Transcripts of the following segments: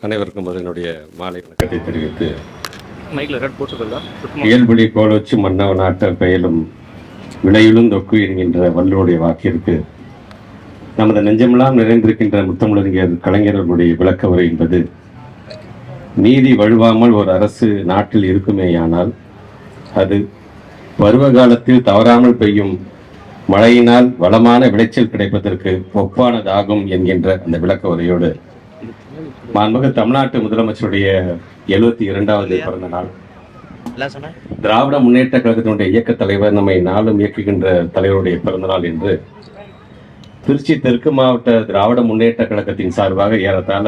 அனைவருக்கும் அதனுடைய மாலை வணக்கத்தை தெரிவித்து மைக்கில் ரெட் போட்டுருக்கா இயல்படி கோலோச்சு மன்னவ நாட்ட பெயலும் வினையிலும் தொக்கு என்கின்ற வள்ளுவருடைய வாக்கிற்கு நமது நெஞ்சமெல்லாம் நிறைந்திருக்கின்ற முத்தமிழறிஞர் கலைஞர்களுடைய விளக்க உரை என்பது நீதி வழுவாமல் ஒரு அரசு நாட்டில் இருக்குமேயானால் அது பருவ காலத்தில் தவறாமல் பெய்யும் மழையினால் வளமான விளைச்சல் கிடைப்பதற்கு ஒப்பானதாகும் என்கின்ற அந்த விளக்க உரையோடு மாண்புமிகு தமிழ்நாட்டு முதலமைச்சருடைய எழுபத்தி இரண்டாவது பிறந்த நாள் திராவிட முன்னேற்ற கழகத்தினுடைய இயக்க தலைவர் நம்மை நாளும் இயக்குகின்ற தலைவருடைய பிறந்தநாள் என்று திருச்சி தெற்கு மாவட்ட திராவிட முன்னேற்ற கழகத்தின் சார்பாக ஏறத்தாழ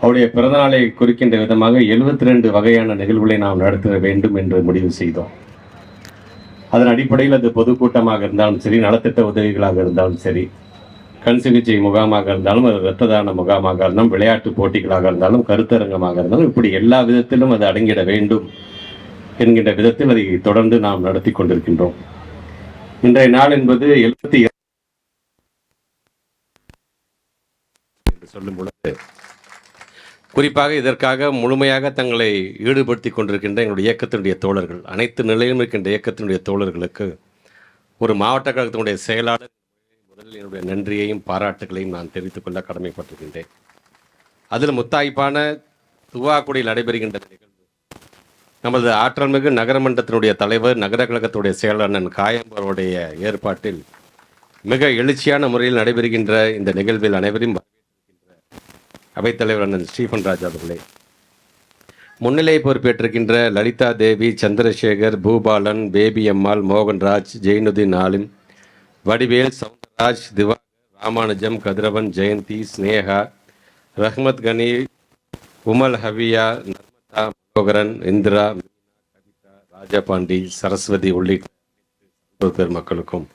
அவருடைய பிறந்தநாளை குறிக்கின்ற விதமாக 72 ரெண்டு வகையான நிகழ்வுகளை நாம் நடத்த வேண்டும் என்று முடிவு செய்தோம். அதன் அடிப்படையில் அது பொதுக்கூட்டமாக இருந்தாலும் சரி நலத்திட்ட உதவிகளாக இருந்தாலும் சரி கண் சிகிச்சை முகாமாக இருந்தாலும் அது இரத்த தான முகாமாக இருந்தாலும் விளையாட்டு போட்டிகளாக இருந்தாலும் கருத்தரங்கமாக இருந்தாலும் இப்படி எல்லா விதத்திலும் அது அடங்கிட வேண்டும் என்கின்ற விதத்தில் அதை தொடர்ந்து நாம் நடத்தி கொண்டிருக்கின்றோம். இன்றைய நாள் என்பது எழுபத்தி என்று சொல்லும் பொழுது குறிப்பாக இதற்காக முழுமையாக தங்களை ஈடுபடுத்தி கொண்டிருக்கின்ற எங்களுடைய இயக்கத்தினுடைய தோழர்கள் அனைத்து நிலையிலும் இருக்கின்ற இயக்கத்தினுடைய தோழர்களுக்கு ஒரு மாவட்ட கழகத்தினுடைய செயலாளர் முதலில் என்னுடைய நன்றியையும் பாராட்டுகளையும் நான் தெரிவித்துக் கொள்ள கடமைப்பட்டிருக்கின்றேன். அதில் முத்தாய்ப்பான துவாக்குடியில் நடைபெறுகின்ற நிகழ்வு. நமது ஆற்றல்மிகு நகரமன்றத்தினுடைய தலைவர் நகர கழகத்துடைய செயலாளர் காயம்பருடைய ஏற்பாட்டில் மிக எழுச்சியான முறையில் நடைபெறுகின்ற இந்த நிகழ்வில் அனைவரையும் அவைத்தலைவர் அண்ணன் ஸ்டீஃபன் ராஜா அவர்களே. முன்னிலை பொறுப்பேற்றிருக்கின்ற லலிதா தேவி சந்திரசேகர் பூபாலன் பேபி அம்மாள் மோகன்ராஜ் ஜெயினுதீன் ஆலிம் வடிவேல் ராஜ் திவாகர் ராமானுஜம் கதிரவன் ஜெயந்தி ஸ்னேகா ரஹ்மத் கனி உமல் ஹவியா நர்மதா மனோகரன் இந்திரா கவிதா ராஜபாண்டி சரஸ்வதி உள்ளிட்ட பேர் மக்களுக்கும்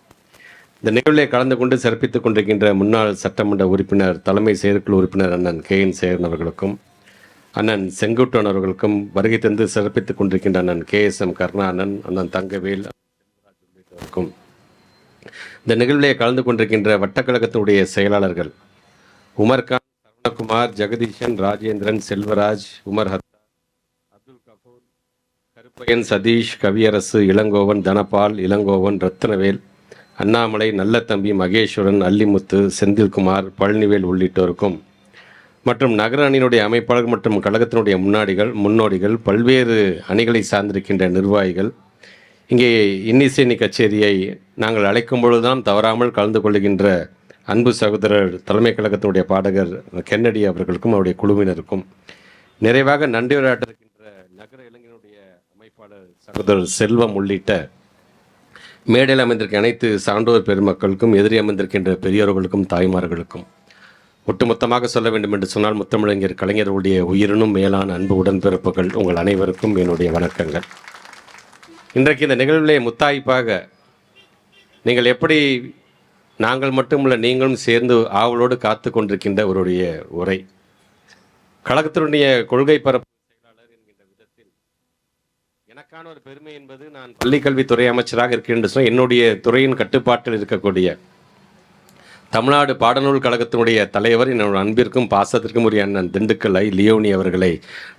இந்த நிகழ்வில் கலந்து கொண்டு சிறப்பித்துக் கொண்டிருக்கின்ற முன்னாள் சட்டமன்ற உறுப்பினர் தலைமை செயற்குழு உறுப்பினர் அண்ணன் கே என் சேரன் அவர்களுக்கும் அண்ணன் செங்குட்டன் அவர்களுக்கும் வருகை தந்து சிறப்பித்துக் கொண்டிருக்கின்ற அண்ணன் கே எஸ் எம் கருணானன் அண்ணன் தங்கவேல் உள்ளிட்டவருக்கும் இந்த நிகழ்விலே கலந்து கொண்டிருக்கின்ற வட்டக்கழகத்தினுடைய செயலாளர்கள் உமர்கான் சரவணகுமார் ஜெகதீஷன் ராஜேந்திரன் செல்வராஜ் உமர் ஹத்தா அப்துல் கபூர் கருப்பையன் சதீஷ் கவியரசு இளங்கோவன் தனபால் இளங்கோவன் ரத்னவேல் அண்ணாமலை நல்லத்தம்பி மகேஸ்வரன் அல்லிமுத்து செந்தில்குமார் பழனிவேல் உள்ளிட்டோருக்கும் மற்றும் நகர அணியினுடைய அமைப்பாளர் மற்றும் கழகத்தினுடைய முன்னாடிகள் முன்னோடிகள் பல்வேறு அணிகளை சார்ந்திருக்கின்ற நிர்வாகிகள் இங்கே இன்னிசேனி கச்சேரியை நாங்கள் அழைக்கும் பொழுதுதான் தவறாமல் கலந்து கொள்ளுகின்ற அன்பு சகோதரர் தலைமை கழகத்தினுடைய பாடகர் கென்னடி அவர்களுக்கும் அவருடைய குழுவினருக்கும் நிறைவாக நன்றியுரையாற்ற இருக்கின்ற நகர இளைஞனுடைய அமைப்பாளர் சகோதரர் செல்வம் உள்ளிட்ட மேடையில் அமைந்திருக்க அனைத்து சான்றோர் பெருமக்களுக்கும் எதிரி அமைந்திருக்கின்ற பெரியோர்களுக்கும் தாய்மார்களுக்கும் ஒட்டுமொத்தமாக சொல்ல வேண்டும் என்று சொன்னால் முத்தமிழங்கர் கலைஞர்களுடைய உயிரினும் மேலான அன்பு உடன்பிறப்புகள் உங்கள் அனைவருக்கும் என்னுடைய வணக்கங்கள். இன்றைக்கு இந்த நிகழ்விலே முத்தாய்ப்பாக நீங்கள் எப்படி நாங்கள் மட்டுமல்ல நீங்களும் சேர்ந்து ஆவலோடு காத்து கொண்டிருக்கின்ற ஒருடைய உரை. கழகத்தினுடைய கொள்கை பரப்பு செயலாளர் என்கின்ற விதத்தில் எனக்கான ஒரு பெருமை என்பது நான் பள்ளிக்கல்வித்துறை அமைச்சராக இருக்கிறேன் என்று சொன்னால் என்னுடைய துறையின் கட்டுப்பாட்டில் இருக்கக்கூடிய தமிழ்நாடு பாடநூல் கழகத்தினுடைய தலைவர் என்னோட அன்பிற்கும் பாசத்திற்கும் உரிய அண்ணன் திண்டுக்கல் ஐ லியோனி அவர்களை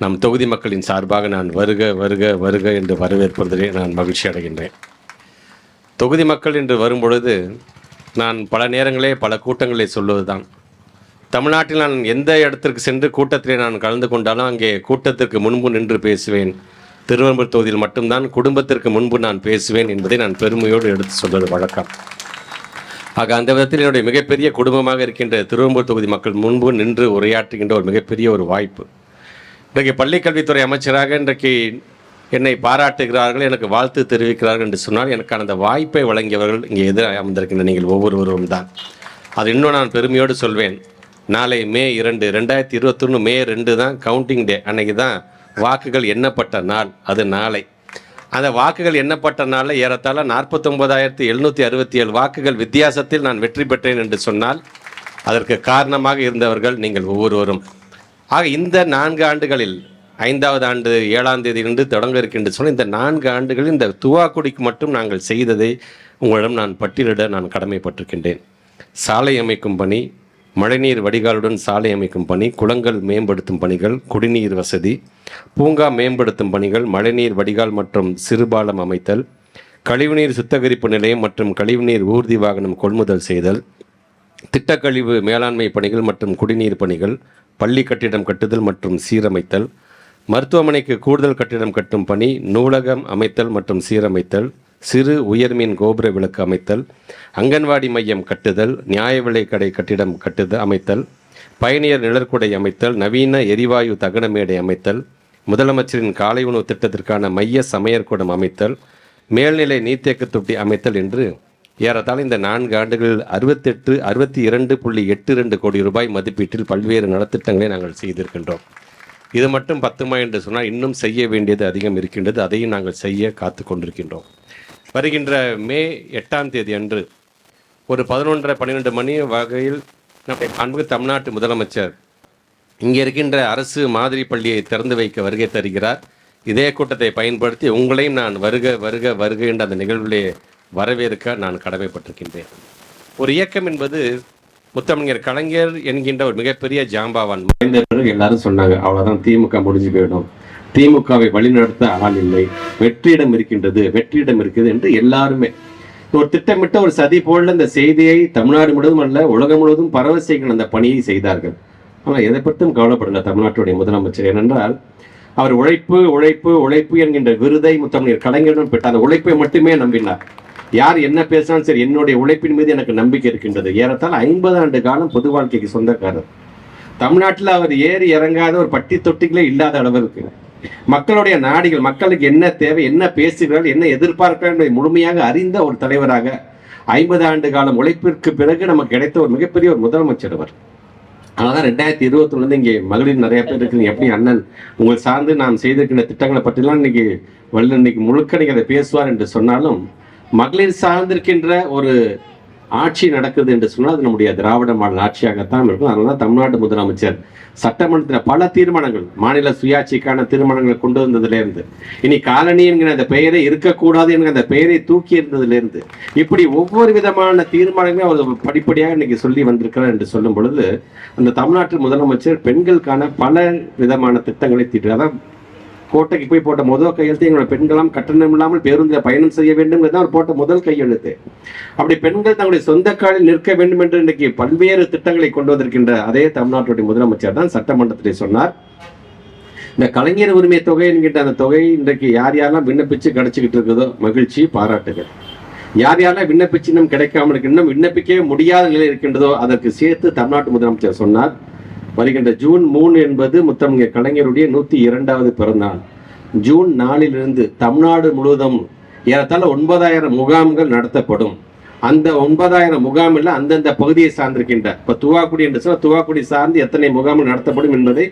நம் தொகுதி மக்களின் சார்பாக நான் வருக வருக வருக என்று வரவேற்பதிலே நான் மகிழ்ச்சி அடைகின்றேன். தொகுதி மக்கள் என்று வரும்பொழுது நான் பல நேரங்களே பல கூட்டங்களை சொல்லுவதுதான் தமிழ்நாட்டில் நான் எந்த இடத்திற்கு சென்று கூட்டத்திலே நான் கலந்து கொண்டாலும் அங்கே கூட்டத்திற்கு முன்பு நின்று பேசுவேன். திருவெம்பூர் தொகுதியில் மட்டும்தான் குடும்பத்திற்கு முன்பு நான் பேசுவேன் என்பதை நான் பெருமையோடு எடுத்து சொல்வது வழக்கம். ஆக அந்த விதத்தில் என்னுடைய மிகப்பெரிய குடும்பமாக இருக்கின்ற திருவெம்பூர் தொகுதி மக்கள் முன்பு நின்று உரையாற்றுகின்ற ஒரு மிகப்பெரிய ஒரு வாய்ப்பு. இன்றைக்கு பள்ளிக்கல்வித்துறை அமைச்சராக இன்றைக்கு என்னை பாராட்டுகிறார்கள் எனக்கு வாழ்த்து தெரிவிக்கிறார்கள் என்று சொன்னால் எனக்கான அந்த வாய்ப்பை வழங்கியவர்கள் இங்கே எதிர அமர்ந்திருக்கின்ற நீங்கள் ஒவ்வொருவரும் தான். அது இன்னும் நான் பெருமையோடு சொல்வேன். நாளை மே இரண்டு ரெண்டாயிரத்தி இருபத்தொன்று மே ரெண்டு தான் கவுண்டிங் டே அன்னைக்கு தான் வாக்குகள் எண்ணப்பட்ட நாள். அது நாளை. அந்த வாக்குகள் எண்ணப்பட்டனால ஏறத்தாழ நாற்பத்தொன்பதாயிரத்தி எழுநூற்றி அறுபத்தி ஏழு வாக்குகள் வித்தியாசத்தில் நான் வெற்றி பெற்றேன் என்று சொன்னால் அதற்கு காரணமாக இருந்தவர்கள் நீங்கள் ஒவ்வொருவரும். ஆக இந்த நான்கு ஆண்டுகளில் ஐந்தாவது ஆண்டு ஏழாம் தேதியிலிருந்து தொடங்க இருக்கின்ற சொன்ன இந்த நான்கு ஆண்டுகளில் இந்த துவாக்குடிக்கு மட்டும் நாங்கள் செய்ததை உங்களிடம் நான் பட்டியலிட நான் கடமைப்பட்டிருக்கின்றேன். சாலை அமைக்கும் பணி மழைநீர் வடிகாலுடன் சாலை அமைக்கும் பணி குளங்கள் மேம்படுத்தும் பணிகள் குடிநீர் வசதி பூங்கா மேம்படுத்தும் பணிகள் மழைநீர் வடிகால் மற்றும் சிறுபாலம் அமைத்தல் கழிவுநீர் சுத்திகரிப்பு நிலையம் மற்றும் கழிவுநீர் ஊர்தி வாகனம் கொள்முதல் செய்தல் திட்டக்கழிவு மேலாண்மை பணிகள் மற்றும் குடிநீர் பணிகள் பள்ளி கட்டிடம் கட்டுதல் மற்றும் சீரமைத்தல் மருத்துவமனைக்கு கூடுதல் கட்டிடம் கட்டும் பணி நூலகம் அமைத்தல் மற்றும் சீரமைத்தல் சிறு உயர்மின் கோபுர விளக்கு அமைத்தல் அங்கன்வாடி மையம் கட்டுதல் நியாய விலை கடை கட்டிடம் கட்டுதல் அமைத்தல் பயணியர் நிழற்குடை அமைத்தல் நவீன எரிவாயு தகன மேடை அமைத்தல் முதலமைச்சரின் காலை உணவு திட்டத்திற்கான மைய சமையற்கூடம் அமைத்தல் மேல்நிலை நீர்த்தேக்க தொட்டி அமைத்தல் என்று ஏறத்தாழ இந்த நான்கு ஆண்டுகளில் அறுபத்தெட்டு அறுபத்தி இரண்டு புள்ளி எட்டு ரெண்டு கோடி ரூபாய் மதிப்பீட்டில் பல்வேறு நலத்திட்டங்களை நாங்கள் செய்திருக்கின்றோம். இது மட்டும் பத்துமா என்று சொன்னால் இன்னும் செய்ய வேண்டியது அதிகம் இருக்கின்றது. அதையும் நாங்கள் செய்ய காத்து கொண்டிருக்கின்றோம். வருகின்ற மே எட்டாம் தேதி அன்று ஒரு பதினொன்றரை பன்னிரெண்டு மணி வகையில் நம்முடைய அன்பு தமிழ்நாட்டு முதலமைச்சர் இங்கே இருக்கின்ற அரசு மாதிரி பள்ளியை திறந்து வைக்க வருகை தருகிறார். இதே கூட்டத்தை பயன்படுத்தி உங்களையும் நான் வருக வருக வருக என்ற அந்த நிகழ்விலே வரவேற்க நான் கடமைப்பட்டிருக்கின்றேன். ஒரு இயக்கம் என்பது முத்தமிழர் கலைஞர் என்கின்ற ஒரு மிகப்பெரிய ஜாம்பாவான். எல்லாரும் சொன்னாங்க அவ்வளவுதான் திமுக முடிஞ்சு போயிடும். திமுகவை வழிநடத்த ஆள் இல்லை. வெற்றியிடம் இருக்கின்றது வெற்றியிடம் இருக்குது என்று எல்லாருமே. ஒரு திட்டமிட்ட ஒரு சதி போல இந்த செய்தியை தமிழ்நாடு முழுவதும் அல்ல உலகம் முழுவதும் பரவ செய்கிற அந்த பணியை செய்தார்கள். ஆனால் எதை பற்றியும் கவலைப்படல தமிழ்நாட்டுடைய முதலமைச்சர். ஏனென்றால் அவர் உழைப்பு உழைப்பு உழைப்பு என்கின்ற விருதை முத்தமிழர் கலைஞரிடம் பெற்ற அந்த உழைப்பை மட்டுமே நம்பினார். யார் என்ன பேசினாலும் சரி என்னுடைய உழைப்பின் மீது எனக்கு நம்பிக்கை இருக்கின்றது. ஏறத்தால் ஐம்பது ஆண்டு காலம் பொது வாழ்க்கைக்கு சொந்தக்காரர். தமிழ்நாட்டில் அவர் ஏறி இறங்காத ஒரு பட்டி தொட்டிகளே இல்லாத அளவிற்கு. மக்களுடைய நாடிகள் மக்களுக்கு என்ன தேவை என்ன பேசுகிறார்கள் என்ன எதிர்பார்க்கிறார்கள் என்பதை முழுமையாக அறிந்த ஒரு தலைவராக ஐம்பது ஆண்டு காலம் உழைப்பிற்கு பிறகு நமக்கு கிடைத்த ஒரு மிகப்பெரிய ஒரு முதலமைச்சர் அவர். அதனால ரெண்டாயிரத்தி இருபத்தி இங்கே மகளிர் நிறைய பேர் இருக்கிறீங்க எப்படி அண்ணன் உங்களை சார்ந்து நாம் செய்திருக்கின்ற திட்டங்களை பற்றிலாம் இன்னைக்கு வல்ல இன்னைக்கு முழுக்க நீங்கள் அதை பேசுவார் என்று சொன்னாலும் மகளிர் சார்ந்திருக்கின்ற ஒரு ஆட்சி நடக்குது என்று சொன்னால் அது நம்முடைய திராவிட மாடல் ஆட்சியாகத்தான் இருக்கும். அதனால தான் தமிழ்நாட்டு முதலமைச்சர் சட்டமன்றத்தில் பல தீர்மானங்கள் மாநில சுயாட்சிக்கான தீர்மானங்களை கொண்டு வந்ததுலேருந்து இனி காலனி என்கிற அந்த பெயரை இருக்கக்கூடாது என்கிற அந்த பெயரை தூக்கி இருந்ததுலேருந்து இப்படி ஒவ்வொரு விதமான தீர்மானங்களையும் அவர் படிப்படியாக இன்னைக்கு சொல்லி வந்திருக்கிறார் என்று சொல்லும் பொழுது அந்த தமிழ்நாட்டு முதலமைச்சர் பெண்களுக்கான பல விதமான திட்டங்களை தீட்டு அதான் கோட்டைக்கு போய் போட்ட முதல் கையெழுத்து எங்களோட பெண்களாம் கட்டணம் இல்லாமல் பேருந்தில் பயணம் செய்ய வேண்டும் தான் அவர் போட்ட முதல் கையெழுத்து. அப்படி பெண்கள் தங்களுடைய சொந்த காலில் நிற்க வேண்டும் என்று இன்றைக்கு பல்வேறு திட்டங்களை கொண்டு வந்திருக்கின்ற அதே தமிழ்நாட்டுடைய முதலமைச்சர் தான் சட்டமன்றத்திலே சொன்னார். இந்த கலைஞர் உரிமை தொகை என்கின்ற அந்த தொகை இன்றைக்கு யார் யாரெல்லாம் விண்ணப்பிச்சு கிடைச்சிக்கிட்டு இருக்குதோ மகிழ்ச்சி பாராட்டுகள். யார் யாரெல்லாம் விண்ணப்பிச்சு இன்னும் கிடைக்காமல் இருக்கு இன்னும் விண்ணப்பிக்கவே முடியாத நிலை இருக்கின்றதோ அதற்கு சேர்த்து தமிழ்நாட்டு முதலமைச்சர் சொன்னார். வருகின்ற ஜூன் மூணு என்பது முத்தமிழ் கலைஞருடைய நூற்றி இரண்டாவது பிறந்தநாள். ஜூன் நாலிலிருந்து தமிழ்நாடு முழுவதும் ஏறத்தாழ ஒன்பதாயிரம் முகாம்கள் நடத்தப்படும். அந்த ஒன்பதாயிரம் முகாமில் அந்தந்த பகுதியை சார்ந்திருக்கின்ற இப்போ துவாக்குடி என்று சொன்னால் துவாக்குடி சார்ந்து எத்தனை முகாம்கள் நடத்தப்படும் என்பதை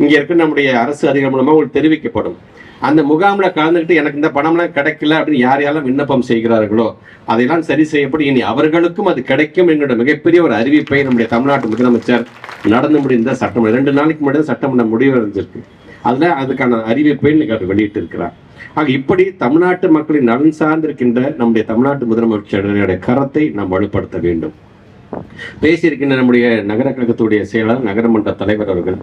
இங்கே இருக்க நம்முடைய அரசு அதிகாரி மூலமாக உங்களுக்கு தெரிவிக்கப்படும். அந்த முகாமில் கலந்துக்கிட்டு எனக்கு இந்த பணம்லாம் கிடைக்கல அப்படின்னு யார் யாரெல்லாம் விண்ணப்பம் செய்கிறார்களோ அதையெல்லாம் சரி செய்யப்படும் இனி அவர்களுக்கும் அது கிடைக்கும் என்கிற மிகப்பெரிய ஒரு அறிவிப்பை நம்முடைய தமிழ்நாட்டு முதலமைச்சர் நடந்து முடிந்த சட்டம் ரெண்டு நாளைக்கு முன்னாடி சட்டமன்றம் முடிவு இருந்திருக்கு அதில் அதுக்கான அறிவிப்பை இன்னைக்கு அவர் வெளியிட்டு இருக்கிறார் ஆக இப்படி தமிழ்நாட்டு மக்களின் நலன் சார்ந்திருக்கின்ற நம்முடைய தமிழ்நாட்டு முதலமைச்சருடைய கரத்தை நாம் வலுப்படுத்த வேண்டும். பேசியிருக்கின்ற நம்முடைய நகர கழகத்துடைய செயலாளர் நகரமன்ற தலைவர் அவர்கள்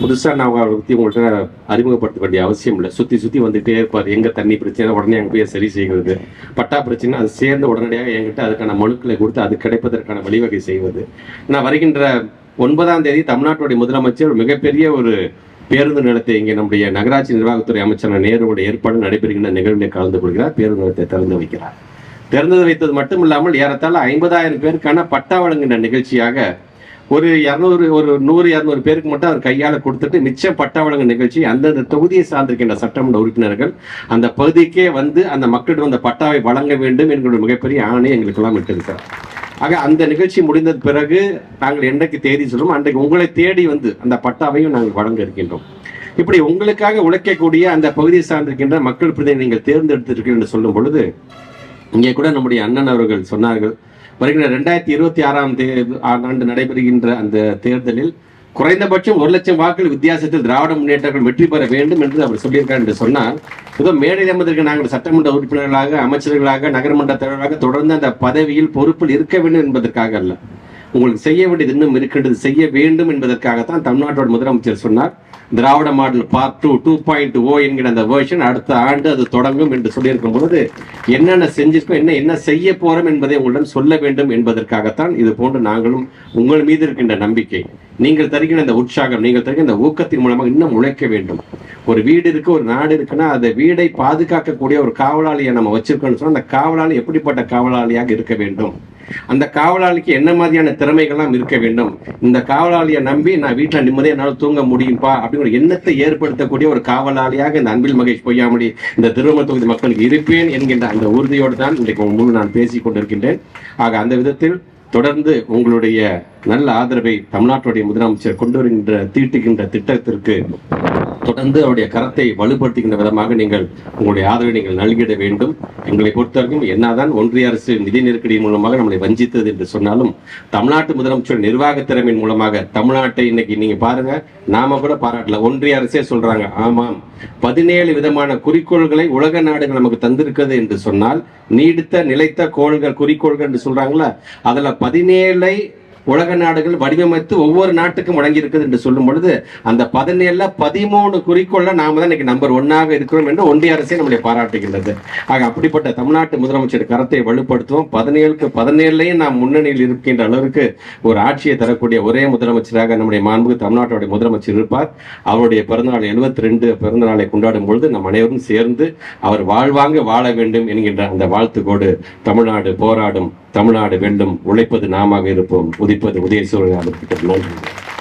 புதுசாக நான் அவரை பற்றி உங்கள்கிட்ட அறிமுகப்படுத்த வேண்டிய அவசியம் இல்லை. சுற்றி சுற்றி வந்துகிட்டே இருப்பார். எங்கே தண்ணி பிரச்சனை உடனே அங்கே போய் சரி செய்கிறது பட்டா பிரச்சனை அது சேர்ந்து உடனடியாக என்கிட்ட அதுக்கான மனுக்களை கொடுத்து அது கிடைப்பதற்கான வழிவகை செய்வது. நான் வருகின்ற ஒன்பதாம் தேதி தமிழ்நாட்டுடைய முதலமைச்சர் மிகப்பெரிய ஒரு பேருந்து நிலத்தை இங்கே நம்முடைய நகராட்சி நிர்வாகத்துறை அமைச்சர் நேருடைய ஏற்பாடு நடைபெறுகின்ற நிகழ்வில் கலந்து கொள்கிறார். பேருந்து நிலத்தை திறந்து வைக்கிறார். திறந்து வைத்தது மட்டும் இல்லாமல் ஏறத்தாழ ஐம்பதாயிரம் பேருக்கான பட்டா வழங்குகின்ற நிகழ்ச்சியாக ஒரு இரநூறு ஒரு நூறு இரநூறு பேருக்கு மட்டும் அவர் கையால் கொடுத்துட்டு மிச்சம் பட்டா வழங்கும் நிகழ்ச்சி அந்தந்த தொகுதியை சார்ந்திருக்கின்ற சட்டமன்ற உறுப்பினர்கள் அந்த பகுதிக்கே வந்து அந்த மக்களிடம் அந்த பட்டாவை வழங்க வேண்டும் என்கிற மிகப்பெரிய ஆணை எங்களுக்கெல்லாம் விட்டிருக்கிறார் ஆக அந்த நிகழ்ச்சி முடிந்த பிறகு நாங்கள் என்றைக்கு தேதி சொல்லுவோம் அன்றைக்கு உங்களை தேடி வந்து அந்த பட்டாவையும் நாங்கள் வழங்க இருக்கின்றோம். இப்படி உங்களுக்காக உழைக்கக்கூடிய அந்த பகுதியை சார்ந்திருக்கின்ற மக்கள் பிரதிநிதி நீங்கள் தேர்ந்தெடுத்திருக்கீர்கள் என்று சொல்லும் பொழுது இங்கே கூட நம்முடைய அண்ணன் அவர்கள் சொன்னார்கள் வருகிற ரெண்டாயிரத்தி இருபத்தி ஆறாம் தே ஆண்டு நடைபெறுகின்ற அந்த தேர்தலில் குறைந்தபட்சம் ஒரு லட்சம் வாக்குகள் வித்தியாசத்தில் திராவிட முன்னேற்றங்கள் வெற்றி பெற வேண்டும் என்று அவர் சொல்லியிருக்கார் என்று சொன்னால் ஏதோ மேடையில் அமர்ந்திருக்க நாங்கள் சட்டமன்ற உறுப்பினர்களாக அமைச்சர்களாக நகரமன்ற தலைவராக தொடர்ந்து அந்த பதவியில் பொறுப்பில் இருக்க வேண்டும் என்பதற்காக அல்ல. உங்களுக்கு செய்ய வேண்டியது இன்னும் இருக்கின்றது செய்ய வேண்டும் என்பதற்காகத்தான் தமிழ்நாட்டோட முதலமைச்சர் சொன்னார். Dravida model part two two point O என்கிற அந்த வேர்ஷன் அடுத்த ஆண்டு அது தொடங்கும் என்று சொல்லியிருக்கும் பொழுது என்னென்ன செஞ்சிருக்கோம் என்ன என்ன செய்ய போறோம் என்பதை உங்களிடம் சொல்ல வேண்டும் என்பதற்காகத்தான் இது போன்று நாங்களும் உங்கள் மீது இருக்கின்ற நம்பிக்கை நீங்கள் தருகின்ற இந்த உற்சாகம் நீங்கள் தருகிற இந்த ஊக்கத்தின் மூலமாக இன்னும் உழைக்க வேண்டும். ஒரு வீடு இருக்கு ஒரு நாடு இருக்குன்னா அந்த வீடை பாதுகாக்கக்கூடிய ஒரு காவலாளியை நம்ம வச்சிருக்கோம்னு சொன்னால் அந்த காவலாளி எப்படிப்பட்ட காவலாளியாக இருக்க வேண்டும்? அந்த காவலாளிக்கு என்ன மாதிரியான திறமைகள்லாம் இருக்க வேண்டும்? இந்த காவலாளியை நம்பி நான் வீட்டில் நிம்மதியாக என்னால் தூங்க முடியும்பா? அப்படிங்கிற எண்ணத்தை ஏற்படுத்தக்கூடிய ஒரு காவலாளியாக இந்த அன்பில் மகேஷ் பொய்யாமொழி இந்த திருவண்ண தொகுதி மக்களுக்கு இருப்பேன் என்கின்ற அந்த உறுதியோடு தான் இன்றைக்கு முழு நான் பேசிக் கொண்டிருக்கின்றேன் ஆக அந்த விதத்தில் தொடர்ந்து உங்களுடைய நல்ல ஆதரவை தமிழ்நாட்டுடைய முதலமைச்சர் கொண்டு வருகின்ற தீட்டுகின்ற திட்டத்திற்கு தொடர்ந்து அவருடைய கரத்தை வலுப்படுத்துகின்ற விதமாக நீங்கள் உங்களுடைய ஆதரவை நீங்கள் நல்கிட வேண்டும். எங்களை பொறுத்தவரைக்கும் என்னதான் ஒன்றிய அரசு நிதி நெருக்கடியின் மூலமாக நம்மளை வஞ்சித்தது என்று சொன்னாலும் தமிழ்நாட்டு முதலமைச்சர் நிர்வாக திறமையின் மூலமாக தமிழ்நாட்டை இன்னைக்கு நீங்க பாருங்க நாம கூட பாராட்டல. ஒன்றிய அரசே சொல்றாங்க ஆமாம். பதினேழு விதமான குறிக்கோள்களை உலக நாடுகள் நமக்கு தந்திருக்கிறது என்று சொன்னால் நீடித்த நிலைத்த கோள்கள் குறிக்கோள்கள் என்று சொல்றாங்களா அதுல பதினேழை உலக நாடுகள் வடிவமைத்து ஒவ்வொரு நாட்டுக்கும் வழங்கி இருக்குது என்று சொல்லும் பொழுது அந்த பதினேழுல பதிமூணு குறிக்கோள்ல நாம தான் இன்னைக்கு நம்பர் ஒன்னாக இருக்கிறோம் என்று ஒன்றிய அரசே நம்மளை பாராட்டுகின்றது. ஆக அப்படிப்பட்ட தமிழ்நாட்டு முதலமைச்சர் கரத்தை வலுப்படுத்துவோம். பதினேழுக்கு பதினேழுலையும் நாம் முன்னணியில் இருக்கின்ற அளவிற்கு ஒரு ஆட்சியை தரக்கூடிய ஒரே முதலமைச்சராக நம்முடைய மாண்புக்கு தமிழ்நாட்டுடைய முதலமைச்சர் இருப்பார். அவருடைய பிறந்தநாள் எழுபத்தி ரெண்டு பிறந்தநாளை கொண்டாடும் பொழுது நம் அனைவரும் சேர்ந்து அவர் வாழ்வாங்க வாழ வேண்டும் என்கின்ற அந்த வாழ்த்துக்கோடு தமிழ்நாடு போராடும் தமிழ்நாடு வெல்லும் உழைப்பது நாமாக இருப்போம். உதிப்பது உதயசூரியன் நன்றி